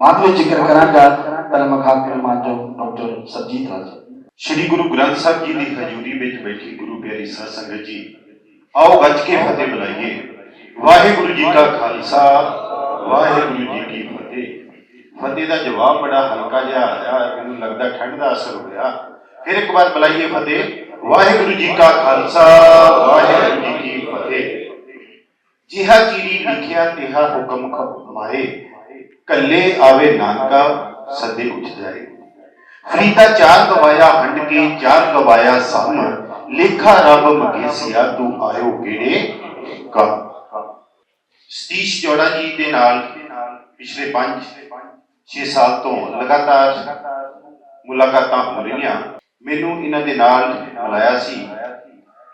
ਬਾਅਦ ਵਿੱਚ ਜ਼ਿਕਰ ਕਰਾਂਗਾ ਧਰਮ ਖਾਕਰ ਮਾਜੋ ਡਾਕਟਰ ਸਰਜੀਤ ਰਾਜ। ਸ੍ਰੀ ਗੁਰੂ ਗ੍ਰੰਥ ਸਾਹਿਬ ਜੀ ਦੀ ਹਜ਼ੂਰੀ ਵਿੱਚ ਬੈਠੀ ਗੁਰੂ ਪਿਆਰੀ ਸਾਧ ਸੰਗਤ ਜੀ, ਆਓ ਗੱਜ ਕੇ ਫਤਿਹ ਬੁਲਾਈਏ ਵਾਹਿਗੁਰੂ ਜੀ ਕਾ ਖਾਲਸਾ, ਵਾਹਿਗੁਰੂ ਜੀ ਕੀ ਫਤਿਹ। ਫਤਿਹ ਦਾ ਜਵਾਬ ਬੜਾ ਹਲਕਾ ਜਿਹਾ ਆਇਆ ਮੈਨੂੰ ਲੱਗਦਾ ਠੰਡ ਦਾ ਅਸਰ ਹੋਇਆ ਫਿਰ ਇੱਕ ਵਾਰ ਬੁਲਾਈਏ ਫਤਿਹ। ਵਾਹਿਗੁਰੂ ਜੀ ਕਾ ਖਾਲਸਾ, ਵਾਹਿਗੁਰੂ ਜੀ ਕੀ ਫਤਿਹ। ਜਿਹਾ ਚੀਰੀ ਲਿਖਿਆ, ਤਿਹਾ ਹੁਕਮ ਖਮਾਏ ਕੱਲੇ ਆਵੇ ਨਾਨਕਾ, ਸਦੇ ਉੱਠ ਜਾਏ। ਫਰੀਦਾ ਚਾਰ ਗਵਾਇਆ ਹੰਡ ਕੇ, ਚਾਰ ਗਵਾਇਆ ਸਮ। ਲੇਖਾ ਰੱਬ ਮਗੇਸਿਆ ਤੂੰ ਆਇਓ ਕਿਹੜੇ ਕਾ। ਸਤੀਸ਼ ਜੋੜਾ ਜੀ ਦੇ ਨਾਲ ਪਿਛਲੇ 5 6 ਸਾਲ ਤੋਂ ਲਗਾਤਾਰ ਮੁਲਾਕਾਤਾਂ ਹੋ ਰਹੀਆਂ। ਮੈਨੂੰ ਇਹਨਾਂ ਦੇ ਨਾਲ ਮਿਲਾਇਆ ਸੀ।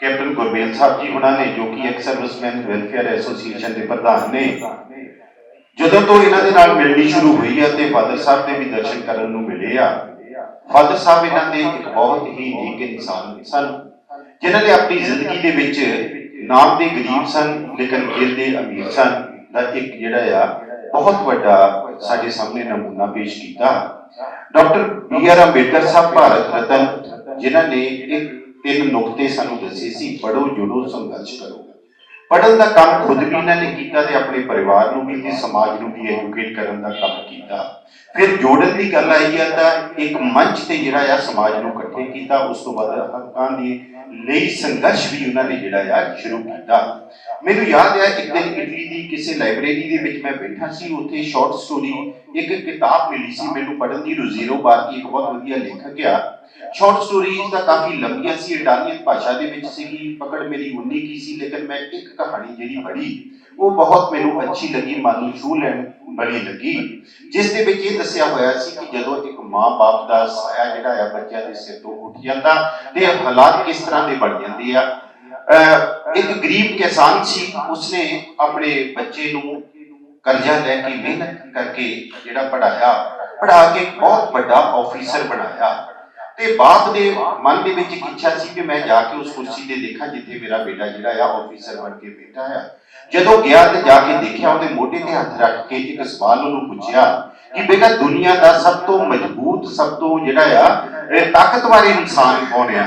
ਕੈਪਟਨ ਗੁਰਮੇਲ ਸਾਹਿਬ ਜੀ ਉਹਨਾਂ ਨੇ, ਜੋ ਕਿ ਐਕਸ ਸਰਵਿਸਮੈਨ ਵੈਲਫੇਅਰ ਐਸੋਸੀਏਸ਼ਨ ਦੇ ਪ੍ਰਧਾਨ ਨੇ। ਜਦੋਂ ਤੋਂ ਇਹਨਾਂ ਦੇ ਨਾਲ ਮਿਲਣੀ ਸ਼ੁਰੂ ਹੋਈ ਹੈ ਤੇ ਫਾਦਰ ਸਾਹਿਬ ਦੇ ਵੀ ਦਰਸ਼ਨ ਕਰਨ ਨੂੰ ਮਿਲੇ ਆ, ਫਾਦਰ ਸਾਹਿਬ ਇਹਨਾਂ ਦੇ ਇੱਕ ਬਹੁਤ ਹੀ ਨੇਕ ਇਨਸਾਨ ਸਨ, ਜਿਨ੍ਹਾਂ ਨੇ ਆਪਣੀ ਜ਼ਿੰਦਗੀ ਦੇ ਵਿੱਚ ਨਾਮ ਦੇ ਗਰੀਬ ਸਨ, ਲੇਕਿਨ ਦਿਲ ਦੇ ਅਮੀਰ ਸਨ ਦਾ ਇੱਕ ਜਿਹੜਾ ਆ, ਬਹੁਤ ਵੱਡਾ ਸਾਡੇ ਸਾਹਮਣੇ ਨਮੂਨਾ ਪੇਸ਼ ਕੀਤਾ। ਡਾਕਟਰ ਬੀ ਆਰ ਅੰਬੇਡਕਰ ਸਾਹਿਬ ਭਾਰਤ ਰਤਨ, ਜਿਨ੍ਹਾਂ ਨੇ ਇੱਕ ਤਿੰਨ ਨੁਕਤੇ ਸਾਨੂੰ ਦੱਸੇ ਸੀ ਪੜੋ ਜੁੜੋ, ਸੰਘਰਸ਼ ਕਰੋ। ਪੜਨ ਦਾ ਕੰਮ ਖੁਦ ਵੀ ਇਹਨਾਂ ਨੇ ਕੀਤਾ ਤੇ ਆਪਣੇ ਪਰਿਵਾਰ ਨੂੰ ਵੀ ਤੇ ਸਮਾਜ ਨੂੰ ਵੀ ਐਜੂਕੇਟ ਕਰਨ ਦਾ ਕੰਮ ਕੀਤਾ। ਫਿਰ ਜੋੜਨ ਦੀ ਗੱਲ ਆਈ ਆ ਤਾਂ ਇੱਕ ਮੰਚ ਤੇ ਜਿਹੜਾ ਆ ਸਮਾਜ ਨੂੰ ਇਕੱਠੇ ਕੀਤਾ, ਉਸ ਤੋਂ ਬਾਅਦ ਹੱਕਾਂ ਦੀ ਲਈ ਸੰਘਰਸ਼ ਵੀ ਉਹਨਾਂ ਨੇ ਜਿਹੜਾ ਆ ਸ਼ੁਰੂ ਕੀਤਾ। ਮੈਨੂੰ ਯਾਦ ਆ ਇੱਕ ਦਿਨ ਇਟਲੀ ਦੀ ਕਿਸੇ ਲਾਇਬ੍ਰੇਰੀ ਦੇ ਵਿੱਚ ਮੈਂ ਬੈਠਾ ਸੀ, ਉੱਥੇ ਸ਼ਾਰਟ ਸਟੋਰੀ ਇੱਕ ਕਿਤਾਬ ਮਿਲੀ ਸੀ। ਮੈਨੂੰ ਪੜਨ ਦੀ ਰੁਜ਼ੀਰੋ ਬਾਰਕੀ ਇੱਕ ਬਹੁਤ ਵਧੀਆ ਲੇਖਕ ਆ ਸ਼ਾਰਟ ਸਟੋਰੀਜ਼ ਦਾ ਕਾਫੀ ਲੰਬੀਆਂ ਸੀ ਇਟਾਲੀਅਨ ਭਾਸ਼ਾ ਦੇ ਵਿੱਚ ਸੀਗੀ, ਪਕੜ ਮੇਰੀ ਉਨੀ ਕੀ ਸੀ, ਲੇਕਿਨ ਮੈਂ ਇੱਕ ਕਹਾਣੀ ਜਿਹੜੀ ਪੜ੍ਹੀ, ਉਹ ਬਹੁਤ ਮੈਨੂੰ ਅੱਛੀ ਲੱਗੀ, ਮਨ ਛੂ ਲੈਣ ਵਾਲੀ ਲੱਗੀ, ਜਿਸ ਦੇ ਵਿੱਚ ਇਹ ਦੱਸਿਆ ਹੋਇਆ ਸੀ ਕਿ ਜਦੋਂ ਇੱਕ ਮਾਂ-ਬਾਪ ਦਾ ਸਾਇਆ ਜਿਹੜਾ ਆ, ਬੱਚਿਆਂ ਦੇ ਸਿਰ ਤੋਂ ਉੱਠ ਜਾਂਦਾ ਤੇ ਹਾਲਾਤ ਕਿਸ ਤਰ੍ਹਾਂ ਦੇ ਬਣ ਜਾਂਦੇ ਆ ਇੱਕ ਗਰੀਬ ਕਿਸਾਨ ਸੀ, ਉਸਨੇ ਆਪਣੇ ਬੱਚੇ ਨੂੰ ਕਰਜ਼ਾ ਲੈ ਕੇ ਮਿਹਨਤ ਕਰਕੇ ਜਿਹੜਾ ਪੜਾਇਆ ਪੜਾ ਕੇ ਬਹੁਤ ਵੱਡਾ ਆਫੀਸਰ ਬਣਾਇਆ ਤੇ ਬਾਪ ਦੇ ਮਨ ਦੇ ਵਿੱਚ ਇੱਕ ਇੱਛਾ ਸੀ ਕਿ ਮੈਂ ਜਾ ਕੇ ਉਸ ਕੁਰਸੀ ਤੇ ਦੇਖਾਂ ਜਿੱਥੇ ਮੇਰਾ ਬੇਟਾ ਜਿਹੜਾ ਆ ਆਫੀਸਰ ਬਣ ਕੇ ਬੈਠਾ ਆ। ਜਦੋਂ ਗਿਆ ਤੇ ਜਾ ਕੇ ਦੇਖਿਆ ਉਹਦੇ ਮੋਢੇ ਤੇ ਹੱਥ ਰੱਖ ਕੇ ਇੱਕ ਸਵਾਲ ਉਹਨੂੰ ਪੁੱਛਿਆ ਕਿ ਬੇਟਾ ਦੁਨੀਆ ਦਾ ਸਭ ਤੋਂ ਮਜ਼ਬੂਤ, ਸਭ ਤੋਂ ਜਿਹੜਾ ਆ, ਇਹ ਤਾਕਤਵਰ ਇਨਸਾਨ ਕੌਣ ਆ?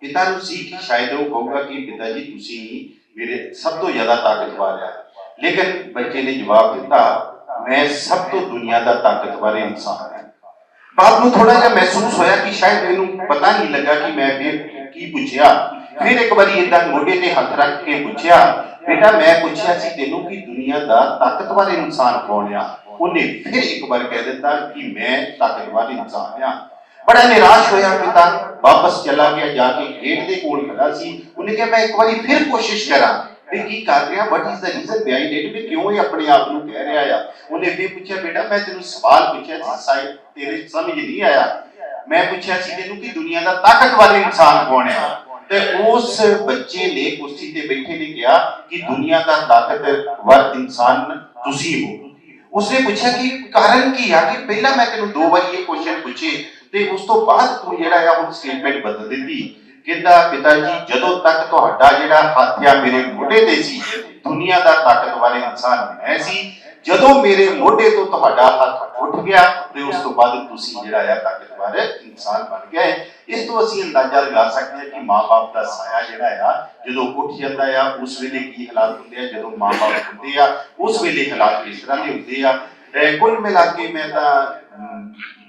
ਪਿਤਾ ਨੂੰ ਸੀ ਕਿ ਸ਼ਾਇਦ ਉਹ ਕਹੂਗਾ ਕਿ ਪਿਤਾ ਜੀ, ਤੁਸੀਂ ਮੇਰੇ ਸਭ ਤੋਂ ਜ਼ਿਆਦਾ ਤਾਕਤਵਰ ਆ। ਲੇਕਿਨ ਬੱਚੇ ਨੇ ਜਵਾਬ ਦਿੱਤਾ, ਮੈਂ ਸਭ ਤੋਂ ਦੁਨੀਆ ਦਾ ਤਾਕਤਵਰ ਇਨਸਾਨ ਹਾਂ ਨੂੰ ਥੋੜਾ ਜਿਹਾ ਮਹਿਸੂਸ ਹੋਇਆ ਕਿ ਸ਼ਾਇਦ ਇਹਨੂੰ ਪਤਾ ਨਹੀਂ ਲੱਗਾ ਕਿ ਮੈਂ ਫਿਰ ਕੀ ਪੁੱਛਿਆ। ਫਿਰ ਇੱਕ ਵਾਰੀ ਇਦਾਂ ਮੋਢੇ ਤੇ ਹੱਥ ਰੱਖ ਕੇ ਪੁੱਛਿਆ, ਬੇਟਾ, ਮੈਂ ਪੁੱਛਿਆ ਸੀ ਤੈਨੂੰ ਕਿ ਦੁਨੀਆ ਦਾ ਤਾਕਤਵਰ ਇਨਸਾਨ ਕੌਣ ਆ? ਉਹਨੇ ਫਿਰ ਇੱਕ ਵਾਰ ਕਹਿ ਦਿੱਤਾ ਕਿ ਮੈਂ ਤਾਕਤਵਰ ਇਨਸਾਨ ਆ। ਬੜਾ ਨਿਰਾਸ਼ ਹੋਇਆ ਪਿਤਾ। ਵਾਪਸ ਚਲਾ ਗਿਆ, ਜਾ ਕੇ ਗੇਟ ਦੇ ਕੋਲ ਖੜਾ ਸੀ। ਉਹਨੇ ਕਿਹਾ, ਮੈਂ ਇੱਕ ਵਾਰੀ ਫਿਰ ਕੋਸ਼ਿਸ਼ ਕਰਾਂ। ਵੀ ਕੀ ਕਰ ਰਿਹਾ? What is the reason behind it ਵੀ ਕਿਉਂ ਇਹ ਆਪਣੇ ਆਪ ਨੂੰ ਕਹਿ ਰਿਹਾ ਆ? ਉਹਨੇ ਵੀ ਪੁੱਛਿਆ, ਬੇਟਾ, ਮੈਂ ਤੈਨੂੰ ਸਵਾਲ ਪੁੱਛਿਆ ਸੀ, ਸਾਇਦ ਤੇਰੇ ਸਮਝ ਨਹੀਂ ਆਇਆ। ਮੈਂ ਪੁੱਛਿਆ ਸੀ, ਤੈਨੂੰ ਕਿ ਦੁਨੀਆ ਦਾ ਤਾਕਤਵਰ ਇਨਸਾਨ ਕੌਣ ਹੈ? ਤੇ ਉਸ ਬੱਚੇ ਨੇ ਕੁਰਸੀ ਤੇ ਬੈਠੇ ਨੇ ਕਿਹਾ ਕਿ ਦੁਨੀਆ ਦਾ ਤਾਕਤਵਰ ਇਨਸਾਨ ਤੁਸੀਂ ਹੋ। ਉਸਨੇ ਪੁੱਛਿਆ ਕਿ ਕਾਰਨ ਕੀ ਆ? ਕਿ ਪਹਿਲਾਂ ਮੈਂ ਤੈਨੂੰ ਦੋ ਵਾਰੀ ਇਹ ਕੁਐਸਚਨ ਪੁੱਛੇ ਤੇ ਉਸ ਤੋਂ ਬਾਅਦ ਤੂੰ ਜਿਹੜਾ ਆ ਹੁਣ ਸਟੇਟਮੈਂਟ ਬਦਲ ਦਿੱਤੀ। ਕਹਿੰਦਾ ਪਿਤਾ ਜੀ ਜਦੋਂ ਤੱਕ ਤੁਹਾਡਾ ਜਿਹੜਾ ਹੱਥ ਆ ਮੇਰੇ ਮੋਢੇ ਤੇ ਸੀ ਦੁਨੀਆ ਦਾ ਤਾਕਤਵਰ ਇਨਸਾਨ ਮੈਂ ਸੀ ਜਦੋਂ ਮੇਰੇ ਮੋਢੇ ਤੋਂ ਤੁਹਾਡਾ ਹੱਥ ਉੱਠ ਗਿਆ ਤੇ ਉਸ ਤੋਂ ਬਾਅਦ ਤੁਸੀਂ ਜਿਹੜਾ ਆ ਤਾਕਤਵਰ ਇਨਸਾਨ ਬਣ ਗਏ ਇਸ ਤੋਂ ਅਸੀਂ ਅੰਦਾਜ਼ਾ ਲਗਾ ਸਕਦੇ ਹਾਂ ਕਿ ਮਾਪੇ ਦਾ ਸਾਇਆ ਜਿਹੜਾ ਆ ਜਦੋਂ ਉੱਠ ਜਾਂਦਾ ਆ ਉਸ ਵੇਲੇ ਕੀ ਹਾਲਾਤ ਹੁੰਦੇ ਆ? ਜਦੋਂ ਮਾਪੇ ਹੁੰਦੇ ਆ ਉਸ ਵੇਲੇ ਹਾਲਾਤ ਕਿਸ ਤਰ੍ਹਾਂ ਦੇ ਹੁੰਦੇ ਆ? ਕੁੱਲ ਮਿਲਾ ਕੇ ਮੈਂ ਤਾਂ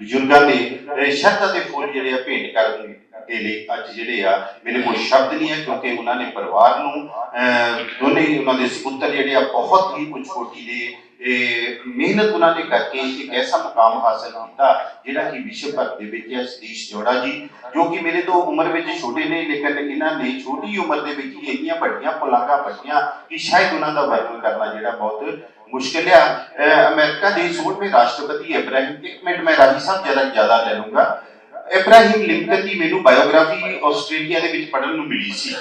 ਬਜ਼ੁਰਗਾਂ ਦੇ ਅਹ, ਸ਼ਰਧਾ ਦੇ ਫੁੱਲ ਜਿਹੜੇ ਆ ਭੇਟ ਕਰਨ ਦੇ ਲਈ ਅੱਜ ਜਿਹੜੇ ਆ ਮੇਰੇ ਕੋਲ ਸ਼ਬਦ ਨਹੀਂ ਹੈ ਕਿਉਂਕਿ ਉਹਨਾਂ ਨੇ ਪਰਿਵਾਰ ਨੂੰ ਅਹ, ਦੋਨੇ ਹੀ ਉਹਨਾਂ ਦੇ ਸੁਪੁੱਤਰ ਜਿਹੜੇ ਆ ਬਹੁਤ ਹੀ ਉੱਚ ਕੋਟੀ ਦੇ ਇਹ ਮਿਹਨਤ ਉਹਨਾਂ ਨੇ ਕਰਕੇ ਇੱਕ ਐਸਾ ਮੁਕਾਮ ਹਾਸਲ ਕੀਤਾ ਜਿਹੜਾ ਕਿ ਵਿਸ਼ਵ ਭਰ ਦੇ ਵਿੱਚ ਹੈ ਸਤੀਸ਼ ਜੋੜਾ ਜੀ ਜੋ ਕਿ ਮੇਰੇ ਤੋਂ ਉਮਰ ਵਿੱਚ ਛੋਟੇ ਨੇ ਲੇਕਿਨ ਇਹਨਾਂ ਨੇ ਛੋਟੀ ਉਮਰ ਦੇ ਵਿੱਚ ਹੀ ਇੰਨੀਆਂ ਵੱਡੀਆਂ ਪੁਲਾਂਘਾਂ ਪੱਟੀਆਂ ਕਿ ਸ਼ਾਇਦ ਉਹਨਾਂ ਦਾ ਵਰਣਨ ਕਰਨਾ ਜਿਹੜਾ ਬਹੁਤ ਮੁਸ਼ਕਿਲ ਆ। ਅਹ ਅਮਰੀਕਾ ਦੇ 16ਵੇਂ ਰਾਸ਼ਟਰਪਤੀ ਇਬਰਾਹਿਮ ਇੱਕ ਮਿੰਟ ਮੈਂ ਰਾਜੀ ਸਾਹਿਬ ਜਰਾ ਜ਼ਿਆਦਾ ਲੈ ਲੂੰਗਾ ਇਬਰਾਹਿਮ ਲਿੰਕਨ ਦੀ ਮੈਨੂੰ ਬਾਇਓਗ੍ਰਾਫੀ ਆਸਟ੍ਰੇਲੀਆ ਦੇ ਵਿੱਚ ਪੜ੍ਹਨ ਨੂੰ ਮਿਲੀ ਸੀ।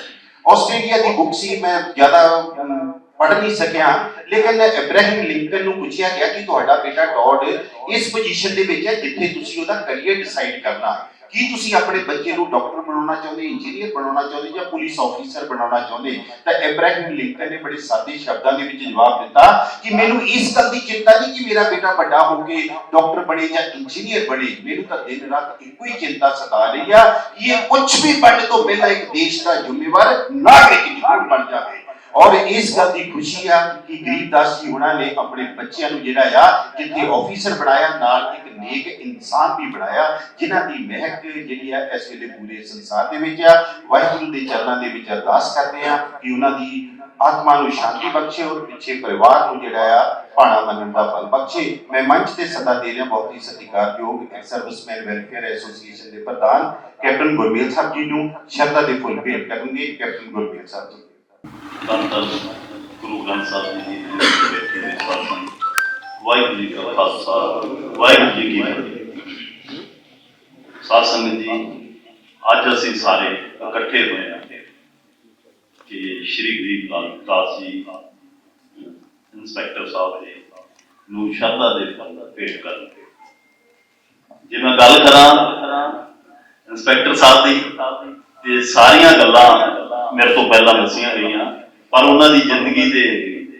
ਆਸਟ੍ਰੇਲੀਆ ਦੀ ਬੁੱਕ ਸੀ ਮੈਂ ਜ਼ਿਆਦਾ ਅਮ, ਪੜ੍ਹ ਨਹੀਂ ਸਕਿਆ। ਲੇਕਿਨ ਇਬਰਾਹਿਮ ਲਿੰਕਨ ਨੂੰ ਪੁੱਛਿਆ ਗਿਆ ਕਿ ਤੁਹਾਡਾ ਬੇਟਾ ਟੌਡ ਇਸ ਪੋਜੀਸ਼ਨ ਦੇ ਵਿੱਚ ਹੈ ਜਿੱਥੇ ਤੁਸੀਂ ਉਹਦਾ ਕੈਰੀਅਰ ਡਿਸਾਈਡ ਕਰਨਾ। ਕੀ ਤੁਸੀਂ ਆਪਣੇ ਬੱਚੇ ਨੂੰ ਡਾਕਟਰ ਬਣਾਉਣਾ ਚਾਹੁੰਦੇ, ਇੰਜੀਨੀਅਰ ਬਣਾਉਣਾ ਚਾਹੁੰਦੇ ਜਾਂ ਪੁਲਿਸ ਆਫੀਸਰ ਬਣਾਉਣਾ ਚਾਹੁੰਦੇ? ਤਾਂ ਇਬਰਾਹਿਮ ਲਿੰਕਨ ਨੇ ਬੜੇ ਸਾਦੇ ਸ਼ਬਦਾਂ ਦੇ ਵਿੱਚ ਜਵਾਬ ਦਿੱਤਾ ਕਿ ਮੈਨੂੰ ਇਸ ਗੱਲ ਦੀ ਚਿੰਤਾ ਨਹੀਂ ਕਿ ਮੇਰਾ ਬੇਟਾ ਵੱਡਾ ਹੋ ਕੇ ਡਾਕਟਰ ਬਣੇ ਜਾਂ ਇੰਜੀਨੀਅਰ ਬਣੇ। ਮੈਨੂੰ ਤਾਂ ਦਿਨ ਰਾਤ ਇੱਕੋ ਹੀ ਚਿੰਤਾ ਸਤਾ ਰਹੀ ਆ ਕਿ ਇਹ ਕੁਝ ਵੀ ਬਣਨ ਤੋਂ ਪਹਿਲਾਂ ਇੱਕ ਦੇਸ਼ ਦਾ ਜ਼ਿੰਮੇਵਾਰ ਨਾਗਰਿਕ ਜ਼ਰੂਰ ਬਣ ਜਾਵੇ। ਔਰ ਇਸ ਗੱਲ ਦੀ ਖੁਸ਼ੀ ਆ ਕਿ ਗਰੀਬਦਾਸ ਜੀ ਉਹਨਾਂ ਨੇ ਆਪਣੇ ਬੱਚਿਆਂ ਨੂੰ ਜਿਹੜਾ ਆ, ਜਿੱਥੇ ਆਫੀਸਰ ਬਣਾਇਆ, ਨਾਲ ਨੇਕ ਇਨਸਾਨ ਵੀ ਬਣਾਇਆ, ਜਿਨ੍ਹਾਂ ਦੀ ਮਹਿਕ ਜਿਹੜੀ ਆ ਇਸ ਵੇਲੇ ਪੂਰੇ ਸੰਸਾਰ ਦੇ ਵਿੱਚ ਆ। ਵਾਹਿਗੁਰੂ ਦੇ ਚਰਨਾਂ ਦੇ ਵਿੱਚ ਅਰਦਾਸ ਕਰਦੇ ਆ ਕਿ ਉਹਨਾਂ ਦੀ ਆਤਮਾ ਨੂੰ ਸ਼ਾਂਤੀ ਬਖਸ਼ੇ ਔਰ ਪਿੱਛੇ ਪਰਿਵਾਰ ਨੂੰ ਜਿਹੜਾ ਆ ਭਾਣਾ ਮੰਨਣ ਦਾ ਫਲ ਬਖਸ਼ੇ। ਮੈਂ ਮੰਚ ਤੇ ਸਦਾ ਦੇ ਰਿਹਾ, ਬਹੁਤ ਹੀ ਸਤਿਕਾਰਯੋਗ ਐਕਸ ਸਰਵਿਸਮੈਨ ਵੈਲਫੇਅਰ ਐਸੋਸੀਏਸ਼ਨ ਦੇ ਪ੍ਰਧਾਨ ਕੈਪਟਨ ਗੁਰਮੇਲ ਸਾਹਿਬ ਜੀ ਨੂੰ ਸ਼ਰਧਾ ਦੇ ਫੁੱਲ ਭੇਟ ਕਰਨਗੇ। ਕੈਪਟਨ ਗੁਰਮੇਲ ਸਾਹਿਬ ਜੀ। ਗੁਰੂ ਗ੍ਰੰਥ ਸਾਹਿਬ ਜੀ ਦੀ ਬੇਟੀ ਦੇ ਸਾਥ ਵਾਹਿਗੁਰੂ ਜੀ ਕਾ ਖਾਲਸਾ, ਵਾਹਿਗੁਰੂ ਜੀ ਕੀ ਫਤਿਹ। ਸਾਧ ਸੰਗਤ ਜੀ, ਅੱਜ ਅਸੀਂ ਸਾਰੇ ਇਕੱਠੇ ਹੋਏ ਹਾਂ ਕਿ ਸ਼੍ਰੀ ਗਰੀਬ ਲਾਲ ਦਾਸ ਜੀ, ਇੰਸਪੈਕਟਰ ਸਾਹਿਬ ਜੀ ਨੂੰ ਸ਼ਰਧਾ ਦੇ ਫੁੱਲ ਭੇਟ ਕਰਨ। ਜੇ ਮੈਂ ਗੱਲ ਕਰਾਂ ਇੰਸਪੈਕਟਰ ਸਾਹਿਬ ਦੀ, ਤੇ ਸਾਰੀਆਂ ਗੱਲਾਂ ਮੇਰੇ ਤੋਂ ਪਹਿਲਾਂ ਦੱਸੀਆਂ ਗਈਆਂ, ਪਰ ਉਹਨਾਂ ਦੀ ਜ਼ਿੰਦਗੀ ਦੇ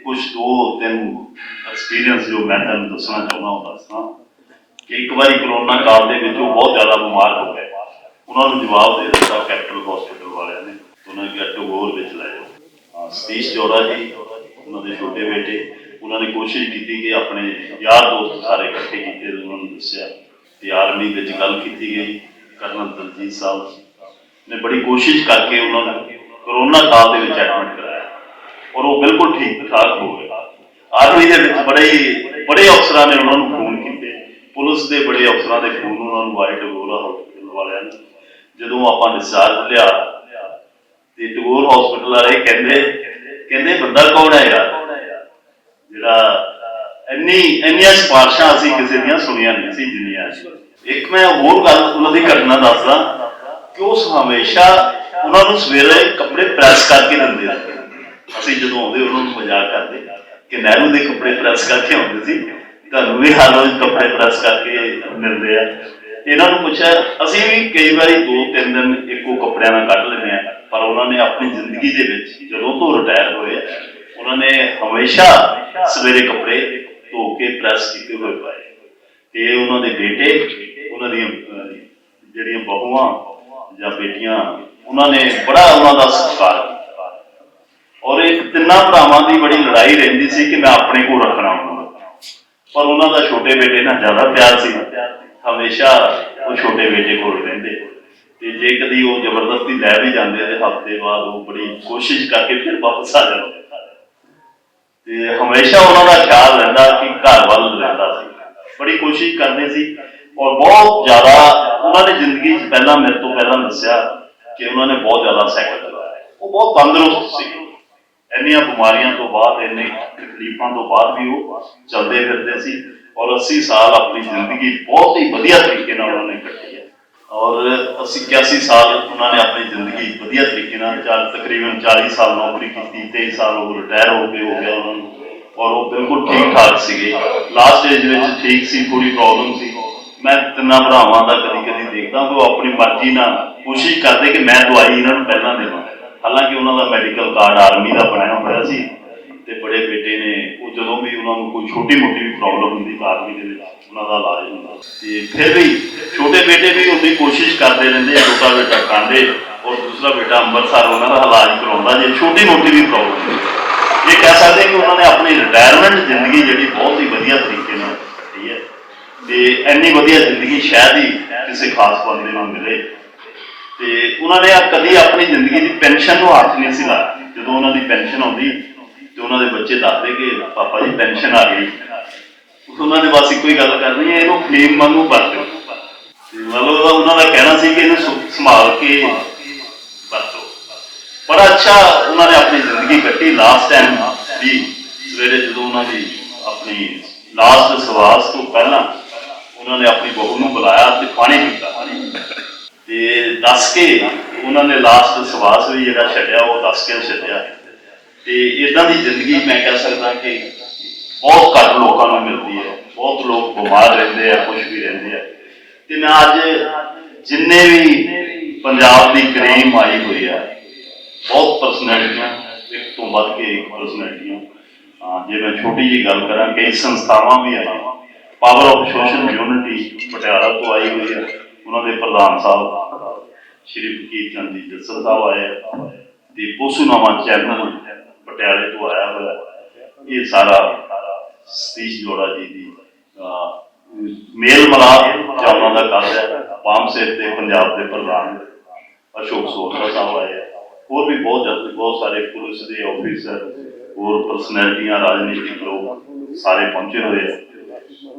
ਕੁਝ ਦੋ ਤਿੰਨ ਐਕਸਪੀਰੀਅੰਸ ਜੋ ਮੈਂ ਤੁਹਾਨੂੰ ਦੱਸਣਾ ਚਾਹੁੰਦਾ ਹਾਂ। ਦੱਸਣਾ ਕਿ ਇੱਕ ਵਾਰੀ ਕਰੋਨਾ ਕਾਲ ਦੇ ਵਿੱਚ ਉਹ ਬਹੁਤ ਜ਼ਿਆਦਾ ਬਿਮਾਰ ਹੋ ਗਏ। ਉਹਨਾਂ ਨੂੰ ਜਵਾਬ ਦੇ ਦਿੱਤਾ ਕੈਪੀਟਲ ਹਸਪੀਟਲ ਵਾਲਿਆਂ ਨੇ। ਉਹਨਾਂ ਨੇ ਟਗੋਰ ਵਿੱਚ ਲੈ ਜਾਓ। ਹਾਂ, ਸਤੀਸ਼ ਜੋੜਾ ਜੀ ਉਹਨਾਂ ਦੇ ਛੋਟੇ ਬੇਟੇ। ਉਹਨਾਂ ਨੇ ਕੋਸ਼ਿਸ਼ ਕੀਤੀ ਕਿ ਆਪਣੇ ਯਾਰ ਦੋਸਤ ਸਾਰੇ ਇਕੱਠੇ ਕੀਤੇ ਉਹਨਾਂ ਨੂੰ ਦੱਸਿਆ। ਤੇ ਆਰਮੀ ਵਿੱਚ ਗੱਲ ਕੀਤੀ ਗਈ ਕਰਨਲ ਦਲਜੀਤ ਸਾਹਿਬ। ਨੇ ਬੜੀ ਕੋਸ਼ਿਸ਼ ਕਰਕੇ ਉਹਨਾਂ ਨੂੰ ਕਰੋਨਾ ਕਾਲ ਦੇ ਵਿੱਚ ਐਡਮਿਟ ਕਰਾਇਆ। ਔਰ ਉਹ ਬਿਲਕੁਲ ਠੀਕ ਠਾਕ ਹੋ ਗਿਆ ਆਰਮੀ ਦੇ ਵਿੱਚ ਬੜੇ ਹੀ- ਬੜੇ ਅਫਸਰਾਂ ਨੇ ਉਹਨਾਂ ਨੂੰ ਫੋਨ ਕੀਤੇ। ਪੁਲਿਸ ਦੇ ਬੜੇ ਅਫਸਰਾਂ ਦੇ ਫੋਨ ਉਹਨਾਂ ਨੂੰ ਆਏ ਟਗੋਰਾ ਹਸਪੀਟਲ ਵਾਲਿਆਂ ਨੂੰ। ਜਦੋਂ ਆਪਾਂ ਡਿਸਚਾਰਜ ਲਿਆ ਤੇ ਟਗੋਰ ਹਸਪੀਟਲ ਵਾਲੇ ਕਹਿੰਦੇ ਕਹਿੰਦੇ, ਬੰਦਾ ਕੌਣ ਹੈ ਯਾਰ? ਜਿਹੜਾ ਇੰਨੀ ਇੰਨੀਆਂ ਸਿਫਾਰਸ਼ਾਂ ਅਸੀਂ ਕਿਸੇ ਦੀਆਂ ਸੁਣੀਆਂ ਨਹੀਂ ਸੀ ਜਿੰਨੀਆਂ ਇੱਕ ਮੈਂ ਹੋਰ ਗੱਲ ਉਹਨਾਂ ਦੀ ਘਟਨਾ ਦੱਸਦਾ ਕਿ ਉਸ ਹਮੇਸ਼ਾ ਉਹਨਾਂ ਨੂੰ ਸਵੇਰੇ ਕੱਪੜੇ ਪ੍ਰੈਸ ਕਰਕੇ ਦਿੰਦੇ ਸੀ। ਅਸੀਂ ਜਦੋਂ ਆਉਂਦੇ, ਉਹਨਾਂ ਨੂੰ ਮਜ਼ਾਕ ਕਰਦੇ। ਕਿ ਨਹਿਰੂ ਦੇ ਕੱਪੜੇ ਪ੍ਰੈਸ ਕਰਕੇ ਆਉਂਦੇ ਸੀ। ਤੁਹਾਨੂੰ ਵੀ ਹਰ ਰੋਜ਼ ਕੱਪੜੇ ਪ੍ਰੈਸ ਕਰਕੇ ਮਿਲਦੇ ਆ। ਇਹਨਾਂ ਨੂੰ ਪੁੱਛਿਆ, ਅਸੀਂ ਵੀ ਕਈ ਵਾਰੀ ਦੋ ਤਿੰਨ ਦਿਨ ਇੱਕੋ ਕੱਪੜਿਆਂ ਨਾਲ ਕੱਢ ਲੈਂਦੇ ਆ, ਪਰ ਉਹਨਾਂ ਨੇ ਆਪਣੀ ਜ਼ਿੰਦਗੀ ਦੇ ਵਿੱਚ ਜਦੋਂ ਤੋਂ ਰਿਟਾਇਰ ਹੋਏ, ਉਹਨਾਂ ਨੇ ਹਮੇਸ਼ਾ ਸਵੇਰੇ ਕੱਪੜੇ ਧੋ ਕੇ ਪ੍ਰੈਸ ਕੀਤੇ ਹੋਏ ਪਾਏ। ਤੇ ਉਹਨਾਂ ਦੇ ਬੇਟੇ, ਉਹਨਾਂ ਦੀਆਂ ਜਿਹੜੀਆਂ ਬਹੂਆਂ ਜਾਂ ਬੇਟੀਆਂ, ਉਹਨਾਂ ਨੇ ਬੜਾ ਉਹਨਾਂ ਦਾ ਸਤਿਕਾਰ ਕੀਤਾ। ਔਰ ਇਹ ਤਿੰਨਾਂ ਭਰਾਵਾਂ ਦੀ ਬੜੀ ਲੜਾਈ ਰਹਿੰਦੀ ਸੀ ਕਿ ਮੈਂ ਆਪਣੇ ਕੋਲ ਰੱਖਣਾ ਉਹਨਾਂ ਨੂੰ ਪਰ ਉਹਨਾਂ ਦਾ ਛੋਟੇ ਬੇਟੇ ਨਾਲ ਜ਼ਿਆਦਾ ਪਿਆਰ ਸੀ। ਹਮੇਸ਼ਾ ਉਹ ਛੋਟੇ ਬੇਟੇ ਕੋਲ ਰਹਿੰਦੇ। ਤੇ ਜੇ ਕਦੀ ਉਹ ਜ਼ਬਰਦਸਤੀ ਲੈ ਵੀ ਜਾਂਦੇ ਤੇ ਹਫ਼ਤੇ ਬਾਅਦ ਉਹ ਬੜੀ ਕੋਸ਼ਿਸ਼ ਕਰਕੇ ਫਿਰ ਵਾਪਸ ਆ ਜਾਂਦੇ। ਤੇ ਹਮੇਸ਼ਾ ਉਹਨਾਂ ਦਾ ਖਿਆਲ ਰਹਿੰਦਾ ਕਿ ਘਰ ਵੱਲ ਰਹਿੰਦਾ ਸੀ। ਬੜੀ ਕੋਸ਼ਿਸ਼ ਕਰਦੇ ਸੀ। ਔਰ ਬਹੁਤ ਜ਼ਿਆਦਾ ਉਹਨਾਂ ਨੇ ਜ਼ਿੰਦਗੀ 'ਚ ਪਹਿਲਾਂ ਮੇਰੇ ਤੋਂ ਪਹਿਲਾਂ ਦੱਸਿਆ ਕਿ ਉਹਨਾਂ ਨੇ ਬਹੁਤ ਜ਼ਿਆਦਾ ਸਾਈਕਲ ਚਲਾਇਆ ਉਹ ਬਹੁਤ ਤੰਦਰੁਸਤ ਸੀ। ਇੰਨੀਆਂ ਬਿਮਾਰੀਆਂ ਤੋਂ ਬਾਅਦ, ਇੰਨੇ ਤਕਲੀਫਾਂ ਤੋਂ ਬਾਅਦ ਵੀ ਉਹ ਚੱਲਦੇ ਫਿਰਦੇ ਸੀ ਔਰ 80 ਸਾਲ ਆਪਣੀ ਜ਼ਿੰਦਗੀ ਬਹੁਤ ਹੀ ਵਧੀਆ ਤਰੀਕੇ ਨਾਲ ਉਹਨਾਂ ਨੇ ਕੱਟੀ ਹੈ। ਔਰ 80 81 ਸਾਲ ਉਹਨਾਂ ਨੇ ਆਪਣੀ ਜ਼ਿੰਦਗੀ ਵਧੀਆ ਤਰੀਕੇ ਨਾਲ ਚਾਰ, ਤਕਰੀਬਨ 40 ਸਾਲ ਨੌਕਰੀ ਕੀਤੀ 23 ਸਾਲ ਉਹ ਰਿਟਾਇਰ ਹੋ ਕੇ ਹੋ ਗਿਆ ਉਹਨਾਂ ਨੂੰ ਔਰ ਉਹ ਬਿਲਕੁਲ ਠੀਕ ਠਾਕ ਸੀਗੇ। ਲਾਸਟ ਏਜ ਵਿੱਚ ਠੀਕ ਸੀ, ਪੂਰੀ ਪ੍ਰੋਬਲਮ ਸੀ। ਮੈਂ ਤਿੰਨਾਂ ਭਰਾਵਾਂ ਦਾ ਕਦੀ ਕਦੀ ਦੇਖਦਾ ਕਿ ਉਹ ਆਪਣੀ ਮਰਜ਼ੀ ਨਾਲ ਕੋਸ਼ਿਸ਼ ਕਰਦੇ ਕਿ ਮੈਂ ਦਵਾਈ ਇਹਨਾਂ ਨੂੰ ਪਹਿਲਾਂ ਦੇਵਾਂ। ਹਾਲਾਂਕਿ ਉਹਨਾਂ ਦਾ ਮੈਡੀਕਲ ਕਾਰਡ ਆਰਮੀ ਦਾ ਬਣਾਇਆ ਹੋਇਆ ਸੀ ਤੇ ਬੜੇ ਬੇਟੇ ਨੇ, ਉਹ ਜਦੋਂ ਵੀ ਉਹਨਾਂ ਨੂੰ ਕੋਈ ਛੋਟੀ ਮੋਟੀ ਵੀ ਪ੍ਰੋਬਲਮ ਹੁੰਦੀ ਆਰਮੀ ਦੇ ਵਿੱਚ ਉਹਨਾਂ ਦਾ ਇਲਾਜ ਹੁੰਦਾ ਤੇ ਫਿਰ ਵੀ ਛੋਟੇ ਬੇਟੇ ਵੀ ਉਹਦੀ ਕੋਸ਼ਿਸ਼ ਕਰਦੇ ਰਹਿੰਦੇ ਆ, ਛੋਟਾ ਬੇਟਾ ਕਾਂਡੇ ਔਰ ਦੂਸਰਾ ਬੇਟਾ ਅੰਮ੍ਰਿਤਸਰ ਉਹਨਾਂ ਦਾ ਇਲਾਜ ਕਰਾਉਂਦਾ ਜੇ ਛੋਟੀ ਮੋਟੀ ਵੀ ਪ੍ਰੋਬਲਮ ਇਹ ਕਹਿ ਸਕਦੇ ਕਿ ਉਹਨਾਂ ਨੇ ਆਪਣੀ ਰਿਟਾਇਰਮੈਂਟ ਜ਼ਿੰਦਗੀ ਜਿਹੜੀ ਬਹੁਤ ਹੀ ਵਧੀਆ ਤਰੀਕੇ ਨਾਲ ਕੱਟੀ ਹੈ। ਤੇ ਇੰਨੀ ਵਧੀਆ ਜ਼ਿੰਦਗੀ ਸ਼ਾਇਦ ਹੀ ਕਿਸੇ ਖਾਸ ਬੰਦੇ ਨੂੰ ਮਿਲੇ। ਤੇ ਉਹਨਾਂ ਨੇ ਕਦੀ ਆਪਣੀ ਜ਼ਿੰਦਗੀ ਦੀ ਪੈਨਸ਼ਨ ਨੂੰ ਹੱਥ ਨਹੀਂ ਸੀ ਲਾਇਆ। ਜਦੋਂ ਉਹਨਾਂ ਦੀ ਪੈਨਸ਼ਨ ਆਉਂਦੀ, ਤੇ ਉਹਨਾਂ ਦੇ ਬੱਚੇ ਦੱਸਦੇ ਕਿ, ਪਾਪਾ ਜੀ, ਪੈਨਸ਼ਨ ਆ ਗਈ। ਉਹਨਾਂ ਨੇ ਬਸ ਇੱਕੋ ਹੀ ਗੱਲ ਕਰਨੀ ਹੈ, ਇਹਨੂੰ ਫਲੇਮ ਵਾਂਗੂ ਵਰਤੋ। ਤੇ ਮਤਲਬ ਉਹਨਾਂ ਦਾ ਕਹਿਣਾ ਸੀ ਕਿ ਇਹਨੂੰ ਸੰਭਾਲ ਕੇ ਵਰਤੋ। ਬੜਾ ਅੱਛਾ ਉਹਨਾਂ ਨੇ ਆਪਣੀ ਜ਼ਿੰਦਗੀ ਕੱਟੀ ਲਾਸਟ ਟਾਈਮ ਵੀ ਸਵੇਰੇ ਜਦੋਂ ਉਹਨਾਂ ਦੀ ਆਪਣੀ ਲਾਸਟ ਸਵਾਸ ਤੋਂ ਪਹਿਲਾਂ ਉਹਨਾਂ ਨੇ ਆਪਣੀ ਬਹੂ ਨੂੰ ਬੁਲਾਇਆ ਤੇ ਪਾਣੀ ਪੀਤਾ। ਤੇ ਦੱਸ ਕੇ ਉਹਨਾਂ ਨੇ ਲਾਸਟ ਸਵਾਸ ਵੀ ਜਿਹੜਾ ਛੱਡਿਆ ਉਹ ਦੱਸ ਕੇ ਛੱਡਿਆ। ਤੇ ਇਦਾਂ ਦੀ ਜ਼ਿੰਦਗੀ ਮੈਂ ਕਹਿ ਸਕਦਾ ਕਿ ਬਹੁਤ ਘੱਟ ਲੋਕਾਂ ਨੂੰ ਮਿਲਦੀ ਹੈ। ਬਹੁਤ ਲੋਕ ਬਿਮਾਰ ਰਹਿੰਦੇ ਆ ਕੁਝ ਵੀ ਰਹਿੰਦੇ ਆ। ਤੇ ਮੈਂ ਅੱਜ ਜਿੰਨੇ ਵੀ ਪੰਜਾਬ ਦੀ ਗ੍ਰੇਮ ਆਈ ਹੋਈ ਹੈ ਬਹੁਤ ਪਰਸਨੈਲਿਟੀਆਂ ਇੱਕ ਤੋਂ ਵੱਧ ਕੇ ਇੱਕ ਪਰਸਨੈਲਿਟੀਆਂ ਹਾਂ, ਜੇ ਮੈਂ ਛੋਟੀ ਜੀ ਗੱਲ ਕਰਾਂ ਕਈ ਸੰਸਥਾਵਾਂ ਵੀ ਆਈਆਂ power of social unity Patiala ਤੋਂ ਆਈ ਹੋਈ ਆ। ਉਹਨਾਂ ਦੇ ਪ੍ਰਧਾਨ ਸਾਹਿਬ ਸ਼੍ਰੀ ਫਕੀਰ ਚੰਦ ਜੀ ਜੱਸਲ ਸਾਹਿਬ ਆਏ ਆ। ਤੇ ਪੋਸੂਨਾਮਾ ਚੈਨਲ ਪਟਿਆਲੇ ਤੋਂ ਆਇਆ ਹੋਇਆ ਇਹ ਸਾਰਾ ਸਤੀਸ਼ ਜੋੜਾ ਜੀ ਦੀ ਮੇਲ ਮਲਾਪ ਜਾਂ ਉਹਨਾਂ ਦਾ ਕਰ ਹੈ ਪਾਮ ਸੇਤ ਤੇ ਪੰਜਾਬ ਦੇ ਪ੍ਰਧਾਨ ਅਸ਼ੋਕ ਸੋਹਰਾ ਸਾਹਿਬ ਆਏ ਆ। ਹੋਰ ਵੀ ਬਹੁਤ ਜ਼ਿਆਦਾ ਬਹੁਤ ਸਾਰੇ ਪੁਲਿਸ ਦੇ ਆਫੀਸਰ ਹੋਰ ਪਰਸਨੈਲਿਟੀਆਂ ਰਾਜਨੀਤਿਕ ਲੋਕ ਸਾਰੇ ਪਹੁੰਚੇ ਹੋਏ ਆ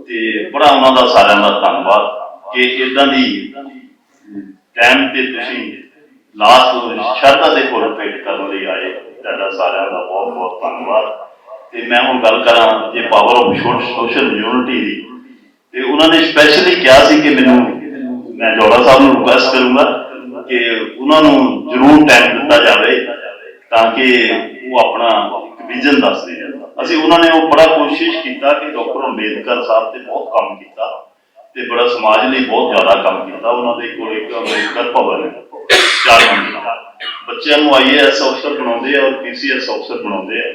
ਤੇ ਬੜਾ ਉਹਨਾਂ ਦਾ ਸਾਰਿਆਂ ਦਾ ਧੰਨਵਾਦ ਕਿ ਇਦਾਂ ਦੀ ਟਾਈਮ ਤੇ ਤੁਸੀਂ ਲਾਸਟ ਸ਼ਰਧਾ ਦੇ ਫੁੱਲ ਭੇਟ ਕਰਨ ਲਈ ਆਏ। ਤੁਹਾਡਾ ਸਾਰਿਆਂ ਦਾ ਬਹੁਤ ਬਹੁਤ ਧੰਨਵਾਦ। ਤੇ ਮੈਂ ਹੁਣ ਗੱਲ ਕਰਾਂ ਜੇ ਪਾਵਰ ਆਫ ਸੋਸ਼ਲ ਯੂਨਿਟੀ ਦੀ। ਤੇ ਉਹਨਾਂ ਨੇ ਸਪੈਸ਼ਲੀ ਕਿਹਾ ਸੀ ਕਿ ਮੈਨੂੰ ਮੈਂ ਜੋੜਾ ਸਾਹਿਬ ਨੂੰ ਰਿਕੁਐਸਟ ਕਰੂੰਗਾ ਕਿ ਉਹਨਾਂ ਨੂੰ ਜ਼ਰੂਰ ਟਾਈਮ ਦਿੱਤਾ ਜਾਵੇ ਤਾਂ ਕਿ ਉਹ ਆਪਣਾ ਵਿਜ਼ਨ ਦੱਸਦੇ ਜਾਂਦਾ ਅਸੀਂ ਉਹਨਾਂ ਨੇ ਉਹ ਬੜਾ ਕੋਸ਼ਿਸ਼ ਕੀਤਾ ਕਿ ਡਾਕਟਰ ਅੰਬੇਦਕਰ ਸਾਹਿਬ ਤੇ ਬਹੁਤ ਕੰਮ ਕੀਤਾ। ਤੇ ਬੜਾ ਸਮਾਜ ਲਈ ਬਹੁਤ ਜ਼ਿਆਦਾ ਕੰਮ ਕੀਤਾ। ਉਹਨਾਂ ਦੇ ਕੋਲ ਇੱਕ ਅੰਬੇਦਕਰ ਭਵਨ ਹੈ। ਚਾਰ ਮੰਜ਼ਿਲਾ ਬੱਚਿਆਂ ਨੂੰ ਆਈਏਐਸ ਅਫਸਰ ਬਣਾਉਂਦੇ ਆ ਔਰ ਪੀਸੀਐਸ ਅਫਸਰ ਬਣਾਉਂਦੇ ਆ।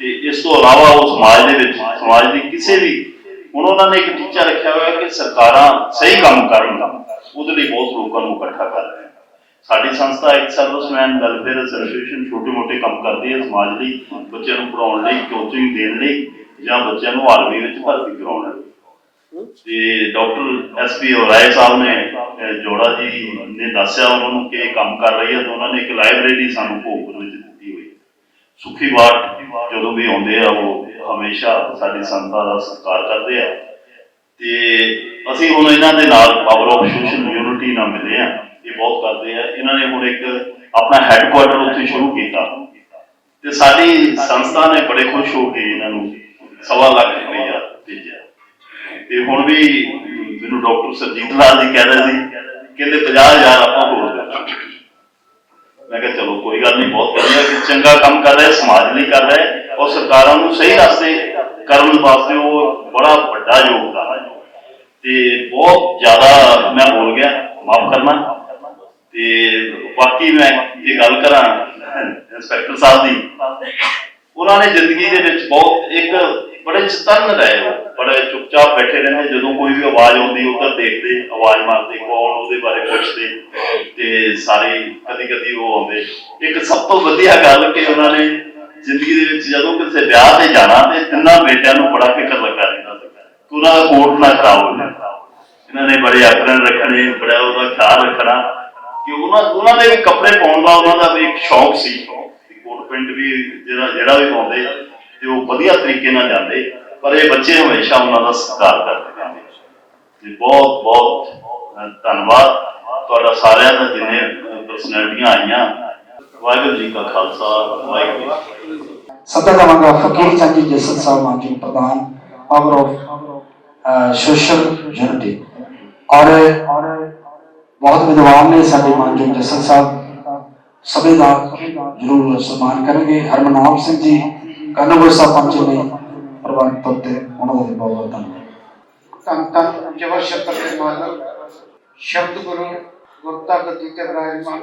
ਤੇ ਇਸ ਤੋਂ ਇਲਾਵਾ ਉਹ ਸਮਾਜ ਦੇ ਵਿੱਚ, ਸਮਾਜ ਦੀ ਕਿਸੇ ਵੀ ਹੁਣ ਉਹਨਾਂ ਨੇ ਇੱਕ ਟੀਚਾ ਰੱਖਿਆ ਹੋਇਆ ਕਿ ਸਰਕਾਰਾਂ ਸਹੀ ਕੰਮ ਕਰਨ ਉਹਦੇ ਲਈ ਬਹੁਤ ਲੋਕਾਂ ਨੂੰ ਇਕੱਠਾ ਕਰ ਰਹੇ ਆ। ਸਾਡੀ ਸੰਸਥਾ ਇੱਕ ਸਰਵਿਸਮੈਨ ਵੈਲਫੇਅਰ ਐਸੋਸੀਏਸ਼ਨ ਛੋਟੇ ਮੋਟੇ ਕੰਮ ਕਰਦੀ ਹੈ ਸਮਾਜ ਲਈ, ਬੱਚਿਆਂ ਨੂੰ ਪੜਾਉਣ ਲਈ ਕੋਚਿੰਗ ਦੇਣ ਲਈ ਜਾਂ ਬੱਚਿਆਂ ਨੂੰ ਆਰਮੀ ਵਿੱਚ ਭਰਤੀ ਕਰਾਉਣ ਲਈ। ਤੇ ਡਾਕਟਰ ਐਸ ਪੀ ਰਾਏ ਸਾਹਿਬ ਨੇ ਜੋੜਾ ਜੀ ਨੇ ਦੱਸਿਆ, ਉਹਨਾਂ ਨੂੰ ਕਿ ਇਹ ਕੰਮ ਕਰ ਰਹੀ ਹੈ ਤਾਂ ਉਹਨਾਂ ਨੇ ਇੱਕ ਲਾਇਬ੍ਰੇਰੀ ਸਾਨੂੰ ਭੋਗਪੁਰ ਵਿੱਚ ਦਿੱਤੀ ਹੋਈ ਹੈ। ਸੁਖੀ ਬਾਟ ਜਦੋਂ ਵੀ ਆਉਂਦੇ ਆ, ਉਹ ਹਮੇਸ਼ਾ ਸਾਡੀ ਸੰਸਥਾ ਦਾ ਸਤਿਕਾਰ ਕਰਦੇ ਆ। ਤੇ ਅਸੀਂ ਹੁਣ ਇਹਨਾਂ ਦੇ ਨਾਲ ਪਾਵਰ ਆਫ ਸੋਸ਼ਲ ਯੂਨਿਟੀ ਨਾਲ ਮਿਲੇ ਆ, ਇਹ ਬਹੁਤ ਕਰਦੇ ਆ। ਇਹਨਾਂ ਨੇ ਹੁਣ ਇੱਕ ਆਪਣਾ ਹੈੱਡਕੁਆਟਰ ਉੱਥੇ ਸ਼ੁਰੂ ਕੀਤਾ। ਤੇ ਸਾਡੀ ਸੰਸਥਾ ਨੇ ਬੜੇ ਖੁਸ਼ ਹੋ ਕੇ ਇਹਨਾਂ ਨੂੰ ਸਵਾ ਲੱਖ ਰੁਪਈਆ ਭੇਜਿਆ। ਤੇ ਹੁਣ ਵੀ ਮੈਨੂੰ ਡਾਕਟਰ ਸਰਜੀਤ ਲਾਲ ਜੀ ਕਹਿ ਸੀ, ਕਹਿੰਦੇ 50000 ਆਪਾਂ ਹੋਰ ਦੇਣਾ ਮੈਂ ਕਿਹਾ ਚਲੋ ਕੋਈ ਗੱਲ ਨਹੀਂ, ਬਹੁਤ ਵਧੀਆ ਕਿ ਚੰਗਾ ਕੰਮ ਕਰ ਰਿਹਾ, ਸਮਾਜ ਲਈ ਕਰ ਰਿਹਾ, ਔਰ ਸਰਕਾਰਾਂ ਨੂੰ ਸਹੀ ਰਸਤੇ ਕਰਨ ਵਾਸਤੇ ਉਹ ਬੜਾ ਵੱਡਾ ਯੋਗਦਾਨ ਹੈ। ਤੇ ਬਹੁਤ ਜ਼ਿਆਦਾ ਮੈਂ ਬੋਲ ਗਿਆ, ਮਾਫ ਕਰਨਾ। ਤੇ ਬਾਕੀ ਮੈਂ ਇਹ ਗੱਲ ਕਰਾਂ, ਇੰਸਪੈਕਟਰ ਸਾਹਿਬ ਦੀ, ਉਹਨਾਂ ਨੇ ਜ਼ਿੰਦਗੀ ਦੇ ਵਿੱਚ ਬਹੁਤ ਇੱਕ ਬੜੇ ਚਤਨ ਰਹੇ ਉਹ, ਬੜੇ ਚੁੱਪਚਾਪ ਬੈਠੇ ਰਹਿੰਦੇ ਜਦੋਂ ਕੋਈ ਵੀ ਆਵਾਜ਼ ਆਉਂਦੀ ਉੱਧਰ ਦੇਖਦੇ ਆਵਾਜ਼ ਮਾਰਦੇ ਕੌਣ ਉਹਦੇ ਬਾਰੇ ਪੁੱਛਦੇ ਤੇ ਸਾਰੇ ਕਦੀ ਕਦੀ ਉਹ ਆਉਂਦੇ। ਇੱਕ ਸਭ ਤੋਂ ਵਧੀਆ ਗੱਲ ਕਿ ਉਹਨਾਂ ਨੇ ਜ਼ਿੰਦਗੀ ਦੇ ਵਿੱਚ ਜਦੋਂ ਕਿਸੇ ਵਿਆਹ ਤੇ ਜਾਣਾ ਤੇ ਤਿੰਨਾਂ ਬੇਟਿਆਂ ਨੂੰ ਬੜਾ ਫਿਕਰ ਲੱਗਾ ਰਹਿੰਦਾ ਸੀ। ਕਿ ਉਹਨਾਂ ਦਾ ਕੋਟ ਨਾ ਖਰਾਬ ਹੋ ਜਾਏ ਇਹਨਾਂ ਨੇ ਬੜੇ ਆਗਰਣ ਰੱਖਣੇ ਬੜਾ ਉਹਦਾ ਖਿਆਲ ਰੱਖਣਾ ਕਿ ਉਹਨਾਂ ਉਹਨਾਂ ਦੇ ਵੀ ਕੱਪੜੇ ਪਾਉਣ ਦਾ ਉਹਨਾਂ ਦਾ ਵੀ ਇੱਕ ਸ਼ੌਕ ਸੀ। ਕੋਟ ਪਿੰਡ ਵੀ ਜਿਹੜਾ ਜਿਹੜਾ ਵੀ ਪਾਉਂਦੇ ਤੇ ਉਹ ਵਧੀਆ ਤਰੀਕੇ ਨਾਲ ਜਾਂਦੇ, ਪਰ ਇਹ ਬੱਚੇ ਹਮੇਸ਼ਾ ਉਹਨਾਂ ਦਾ ਸਤਿਕਾਰ ਕਰਦੇ ਰਹਿੰਦੇ। ਜੀ, ਬਹੁਤ ਬਹੁਤ ਧੰਨਵਾਦ। ਤੁਹਾਡਾ ਸਾਰਿਆਂ ਦਾ ਜਿੰਨੇ ਪਰਸਨੈਲਿਟੀਆਂ ਆਈਆਂ। ਵਾਹਿਗੁਰੂ ਜੀ ਕਾ ਖਾਲਸਾ, ਵਾਹਿਗੁਰੂ ਜੀ ਦਵਾਂਗਾ ਫਕੀਰ ਚੰਦ ਜਸਨ ਸਾਹਿਬ ਮਾਨਜੀ ਪ੍ਰਧਾਨ ਪਾਵਰ ਆਫ ਸੋਸ਼ਲ ਯੂਨਿਟੀ ਔਰ ਬਹੁਤ ਵਿਦਵਾਨ ਨੇ ਸਾਡੇ ਮਾਨਯੋਗ ਜਸਨ ਸਾਹਿਬ। ਸਭੇ ਦਾ ਜਰੂਰ ਸਨਮਾਨ ਕਰਨਗੇ। ਹਰਮਨਾਮ ਸਿੰਘ ਜੀ ਕਾਨੂੰਗੋ ਸਾਹਿਬ ਪਹੁੰਚੇ ਨੇ ਪ੍ਰਵਾਨ ਤੌਰ ਤੇ ਉਹਨਾਂ ਦਾ ਵੀ ਬਹੁਤ ਬਹੁਤ ਧੰਨਵਾਦ ਧੰਨ ਧੰਨ ਜਬਰ ਸ਼ਬਦ ਦੇ ਮਾਲਕ ਸ਼ਬਦ ਗੁਰੂ ਗੁਰਤਾ ਗੱਦੀ ਤੇ ਵਿਰਾਜਮਾਨ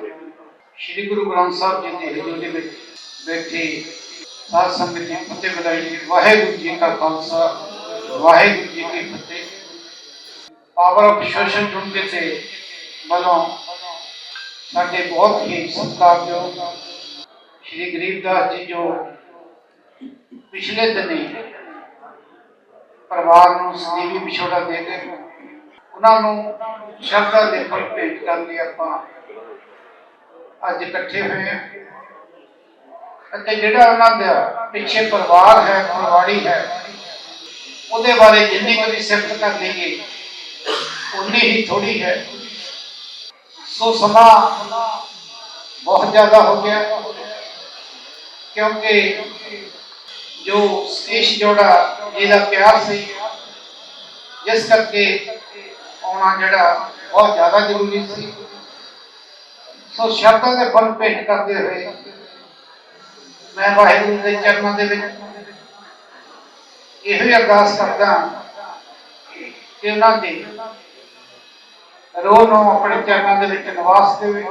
ਸ੍ਰੀ ਗੁਰੂ ਗ੍ਰੰਥ ਸਾਹਿਬ ਜੀ ਦੀ ਹਜ਼ੂਰੀ ਵਿੱਚ ਬੈਠੇ ਸਾਧ ਸੰਗਤ ਜੀ ਫਤਿਹ ਬੁਲਾਈ ਵਾਹਿਗੁਰੂ ਜੀ ਕਾ ਖਾਲਸਾ ਵਾਹਿਗੁਰੂ ਜੀ ਕੀ ਫਤਿਹ ਪਾਵਰ ਆਫ ਸੋਸ਼ਲ ਯੂਨਿਟੀ ਤੇ ਵੱਲੋਂ ਸਾਡੇ ਬਹੁਤ ਹੀ ਸਤਿਕਾਰਯੋਗ ਸ੍ਰੀ ਗਰੀਬਦਾਸ ਜੀ ਜੋ ਪਿਛਲੇ ਦਿਨੀ ਪਰਿਵਾਰ ਨੂੰ ਸਦੀਵੀ ਵਿਛੋੜਾ ਦੇ ਕੇ ਉਹਨਾਂ ਨੂੰ ਸ਼ਰਧਾ ਦੇ ਫੁੱਲ ਭੇਟ ਕਰਨ ਲਈ ਆਪਾਂ। ਅੱਜ ਇਕੱਠੇ ਹੋਏ ਹਾਂ। ਅਤੇ ਜਿਹੜਾ ਉਹਨਾਂ ਦਾ ਪਿੱਛੇ ਪਰਿਵਾਰ ਹੈ ਪਰਿਵਾੜੀ ਹੈ, ਉਹਦੇ ਬਾਰੇ ਜਿੰਨੀ ਕੁ ਸਿਫਤ ਕਰ ਲਈਏ, ਉਨੀ ਹੀ ਥੋੜੀ ਹੈ। ਸੋ ਸਮਾਂ ਬਹੁਤ ਜ਼ਿਆਦਾ ਹੋ ਗਿਆ, ਕਿਉਂਕਿ ਜੋ ਸਤੀਸ਼ ਜੋੜਾ ਇਹਦਾ ਪਿਆਰ ਸੀ ਜਿਸ ਕਰਕੇ ਆਉਣਾ ਜਿਹੜਾ ਬਹੁਤ ਜ਼ਿਆਦਾ ਜ਼ਰੂਰੀ ਸੀ ਸੋ ਸ਼ਬਦਾਂ ਦੇ ਫਲ ਭੇਟ ਕਰਦੇ ਹੋਏ ਮੈਂ ਵਾਹਿਗੁਰੂ ਦੇ ਚਰਨਾਂ ਦੇ ਵਿੱਚ ਇਹੋ ਹੀ ਅਰਦਾਸ ਕਰਦਾ ਕਿ ਉਹਨਾਂ ਦੇ ਰੋਹ ਨੂੰ ਆਪਣੇ ਚਰਨਾਂ ਦੇ ਵਿੱਚ ਨਿਵਾਸ ਦੇਵੇ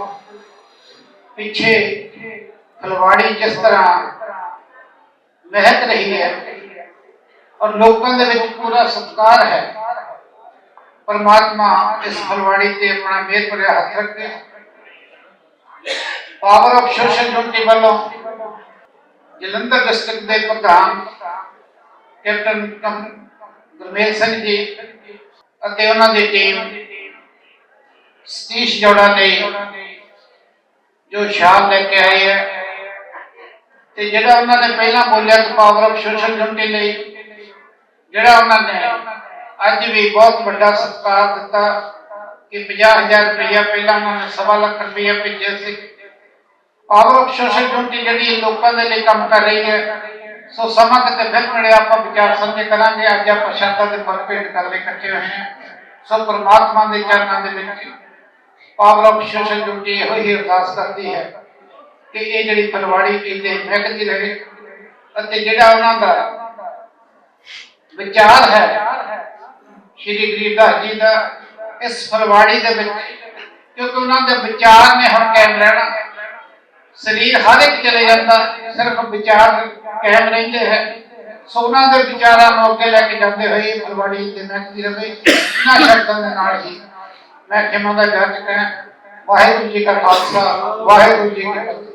ਪਿੱਛੇ ਫਲਵਾੜੀ ਜਿਸ ਤਰ੍ਹਾਂ ਮਹਿਕ ਰਹੀ ਹੈ। ਔਰ ਲੋਕਾਂ ਦੇ ਵਿੱਚ ਪੂਰਾ ਸਤਿਕਾਰ ਹੈ। ਪਰਮਾਤਮਾ ਇਸ ਫਲਵਾੜੀ ਤੇ ਆਪਣਾ ਮਿਹਰ ਭਰਿਆ ਹੱਥ ਰੱਖੇ। ਪਾਵਰ ਆਫ ਸੋਸ਼ਲ ਯੂਨਿਟੀ ਵੱਲੋਂ ਜਲੰਧਰ ਡਿਸਟ੍ਰਿਕਟ ਦੇ ਪ੍ਰਧਾਨ ਕੈਪਟਨ ਗੁਰਮੇਲ ਸਿੰਘ ਜੀ ਅਤੇ ਉਹਨਾਂ ਦੀ ਟੀਮ ਸਤੀਸ਼ ਜੋੜਾ ਨੇ ਜੋ ਸ਼ਾਨ ਲੈ ਕੇ ਆਏ ਹੈ। ਤੇ ਜਿਹੜਾ ਉਹਨਾਂ ਨੇ ਪਹਿਲਾਂ ਬੋਲਿਆ ਕਿ ਪਾਵਰ ਆਫ ਸੋਸ਼ਲ ਯੂਨਿਟੀ ਲਈ, ਜਿਹੜਾ ਉਹਨਾਂ ਨੇ ਅੱਜ ਵੀ ਬਹੁਤ ਵੱਡਾ ਸਤਿਕਾਰ ਦਿੱਤਾ ਕਿ 50000 ਰੁਪਇਆ ਪਹਿਲਾਂ ਉਹਨਾਂ ਨੇ ਸਵਾ ਲੱਖ ਰੁਪਇਆ ਭੇਜਿਆ ਸੀ। ਪਾਵਰ ਆਫ ਸੋਸ਼ਲ ਯੂਨਿਟੀ ਜਿਹੜੀ ਲੋਕਾਂ ਦੇ ਲਈ ਕੰਮ ਕਰ ਰਹੀ ਹੈ, ਸੋ ਸਮਾਂ ਕਿਤੇ ਫਿਰ ਮਿਲਿਆ ਆਪਾਂ ਵਿਚਾਰ ਸਾਂਝੇ ਕਰਾਂਗੇ, ਅੱਜ ਆਪਾਂ ਸ਼ਰਤਾਂ ਦੇ ਫਲ ਭੇਟ ਕਰ ਲਈ ਇਕੱਠੇ ਹੋਏ ਹਾਂ। ਸੋ ਪ੍ਰਮਾਤਮਾ ਦੇ ਚਰਨਾਂ ਦੇ ਵਿੱਚ ਪਾਵਰ ਆਫ ਸੋਸ਼ਲ ਯੂਨਿਟੀ ਇਹੋ ਹੀ ਅਰਦਾਸ ਕਰਦੀ ਹੈ। ਕਿ ਇਹ ਜਿਹੜੀ ਫਲਵਾੜੀ ਕਿਤੇ ਮਹਿਕਦੀ ਰਹੇ ਅਤੇ ਜਿਹੜਾ ਉਹਨਾਂ ਦਾ ਵਿਚਾਰ ਹੈ, ਸ਼੍ਰੀ ਗਰੀਬਦਾਸ ਜੀ ਦਾ, ਇਸ ਫਲਵਾੜੀ ਦੇ ਵਿੱਚ, ਕਿਉਂਕਿ ਉਹਨਾਂ ਦੇ ਵਿਚਾਰ ਨੇ ਹੁਣ ਕਾਇਮ ਰਹਿਣਾ। ਸਰੀਰ ਹਰ ਇੱਕ ਚਲੇ ਜਾਂਦਾ, ਸਿਰਫ ਵਿਚਾਰ ਕਾਇਮ ਰਹਿੰਦੇ ਹੈ। ਸੋ ਉਹਨਾਂ ਦੇ ਵਿਚਾਰਾਂ ਨੂੰ ਅੱਗੇ ਲੈ ਕੇ ਜਾਂਦੇ ਹੋਏ ਫਲਵਾੜੀ ਤੇ ਮਹਿਕਦੀ ਰਵੇ, ਇਹਨਾਂ ਸ਼ਬਦਾਂ ਦੇ ਨਾਲ ਹੀ। ਮੈਂ ਖਿਮਾ ਦਾ ਜੱਜ ਕਰਾਂ। ਵਾਹਿਗੁਰੂ ਜੀ ਕਾ ਖਾਲਸਾ, ਵਾਹਿਗੁਰੂ ਜੀ ਕੀ ਫਤਿਹ।